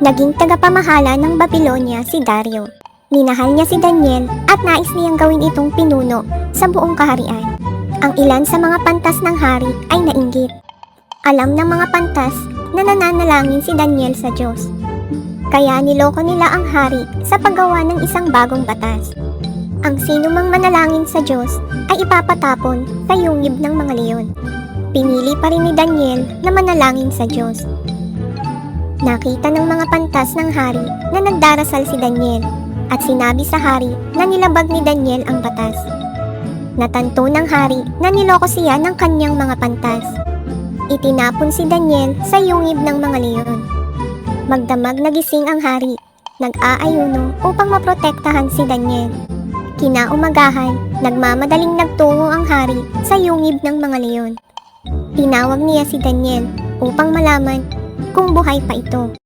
Naging tagapamahala ng Babylonia si Dario. Minahal niya si Daniel at nais niyang gawin itong pinuno sa buong kaharian. Ang ilan sa mga pantas ng hari ay nainggit. Alam ng mga pantas na nananalangin si Daniel sa Diyos. Kaya niloko nila ang hari sa paggawa ng isang bagong batas. Ang sino mang manalangin sa Diyos ay ipapatapon sa yungib ng mga leon. Pinili pa rin ni Daniel na manalangin sa Diyos. Nakita ng mga pantas ng hari na nagdarasal si Daniel at sinabi sa hari na nilabag ni Daniel ang batas. Natanto ng hari na niloko siya ng kanyang mga pantas. Itinapon si Daniel sa yungib ng mga leon. Magdamag nagising ang hari, nag-aayuno upang maprotektahan si Daniel. Kinaumagahan, nagmamadaling nagtungo ang hari sa yungib ng mga leon. Tinawag niya si Daniel upang malaman kung buhay pa ito.